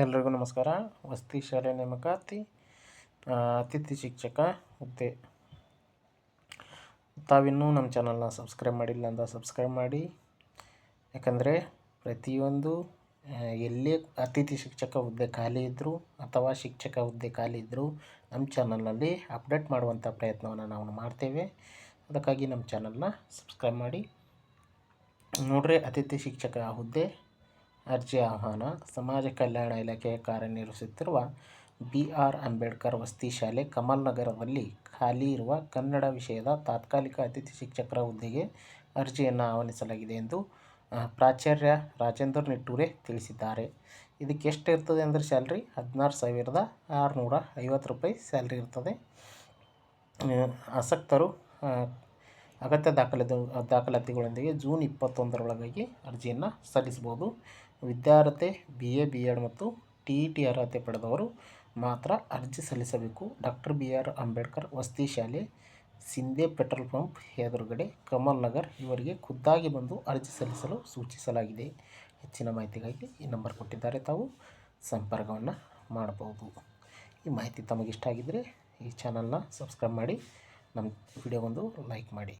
ಎಲ್ರಿಗೂ ನಮಸ್ಕಾರ. ವಸತಿ ಶಾಲೆ ನೇಮಕಾತಿ ಅತಿಥಿ ಶಿಕ್ಷಕ ಹುದ್ದೆ. ತಾವಿನ್ನೂ ನಮ್ಮ ಚಾನಲ್ನ ಸಬ್ಸ್ಕ್ರೈಬ್ ಮಾಡಿಲ್ಲ ಅಂತ ಸಬ್ಸ್ಕ್ರೈಬ್ ಮಾಡಿ. ಯಾಕಂದರೆ ಪ್ರತಿಯೊಂದು ಎಲ್ಲೇ ಅತಿಥಿ ಶಿಕ್ಷಕ ಹುದ್ದೆ ಖಾಲಿ ಇದ್ದರೂ ಅಥವಾ ಶಿಕ್ಷಕ ಹುದ್ದೆ ಖಾಲಿ ಇದ್ದರೂ ನಮ್ಮ ಚಾನಲ್ನಲ್ಲಿ ಅಪ್ಡೇಟ್ ಮಾಡುವಂಥ ಪ್ರಯತ್ನವನ್ನು ನಾವು ಮಾಡ್ತೇವೆ. ಅದಕ್ಕಾಗಿ ನಮ್ಮ ಚಾನಲ್ನ ಸಬ್ಸ್ಕ್ರೈಬ್ ಮಾಡಿ. ನೋಡ್ರಿ ಅತಿಥಿ ಶಿಕ್ಷಕ ಹುದ್ದೆ. ಅರ್ಜಿ ಆಹ್ವಾನ ಸಮಾಜ ಕಲ್ಯಾಣ ಇಲಾಖೆ ಕಾರ್ಯನಿರ್ವಹಿಸುತ್ತಿರುವ ಬಿ ಆರ್ ಅಂಬೇಡ್ಕರ್ ವಸತಿ ಶಾಲೆ ಕಮಲ್ ನಗರದಲ್ಲಿ ಖಾಲಿ ಇರುವ ಕನ್ನಡ ವಿಷಯದ ತಾತ್ಕಾಲಿಕ ಅತಿಥಿ ಶಿಕ್ಷಕರ ಹುದ್ದೆಗೆ ಅರ್ಜಿಯನ್ನು ಆಹ್ವಾನಿಸಲಾಗಿದೆ ಎಂದು ಪ್ರಾಚಾರ್ಯ ರಾಜೇಂದ್ರ ನಿಟ್ಟೂರೆ ತಿಳಿಸಿದ್ದಾರೆ. ಇದಕ್ಕೆ ಎಷ್ಟು ಇರ್ತದೆ ಅಂದರೆ ಸ್ಯಾಲ್ರಿ? ಹದಿನಾರು ಸಾವಿರದ ಆರುನೂರ ಐವತ್ತು ರೂಪಾಯಿ ಸ್ಯಾಲ್ರಿ ಇರ್ತದೆ. ಆಸಕ್ತರು ಅಗತ್ಯ ದಾಖಲೆ ದಾಖಲಾತಿಗಳೊಂದಿಗೆ ಜೂನ್ ಇಪ್ಪತ್ತೊಂದರೊಳಗಾಗಿ ಅರ್ಜಿಯನ್ನು ಸಲ್ಲಿಸಬಹುದು. ವಿದ್ಯಾರ್ಹತೆ ಬಿ ಎ ಬಿ ಎಡ್ ಮತ್ತು ಟಿ ಇ ಟಿ ಅರ್ಹತೆ ಪಡೆದವರು ಮಾತ್ರ ಅರ್ಜಿ ಸಲ್ಲಿಸಬೇಕು. ಡಾಕ್ಟರ್ ಬಿ ಆರ್ ಅಂಬೇಡ್ಕರ್ ವಸತಿ ಶಾಲೆ, ಸಿಂಧೆ ಪೆಟ್ರೋಲ್ ಪಂಪ್ ಎದುರುಗಡೆ ಕಮಲ್ ನಗರ್ ಇವರಿಗೆ ಖುದ್ದಾಗಿ ಬಂದು ಅರ್ಜಿ ಸಲ್ಲಿಸಲು ಸೂಚಿಸಲಾಗಿದೆ. ಹೆಚ್ಚಿನ ಮಾಹಿತಿಗಾಗಿ ಈ ನಂಬರ್ ಕೊಟ್ಟಿದ್ದಾರೆ ತಾವು. ಸಂಪರ್ಕವನ್ನು ಮಾಡಬಹುದು. ಈ ಮಾಹಿತಿ ತಮಗಿಷ್ಟ ಆಗಿದ್ದರೆ ಈ ಚಾನಲ್ನ ಸಬ್ಸ್ಕ್ರೈಬ್ ಮಾಡಿ, ನಮ್ಮ ವಿಡಿಯೋಗೊಂದು ಲೈಕ್ ಮಾಡಿ.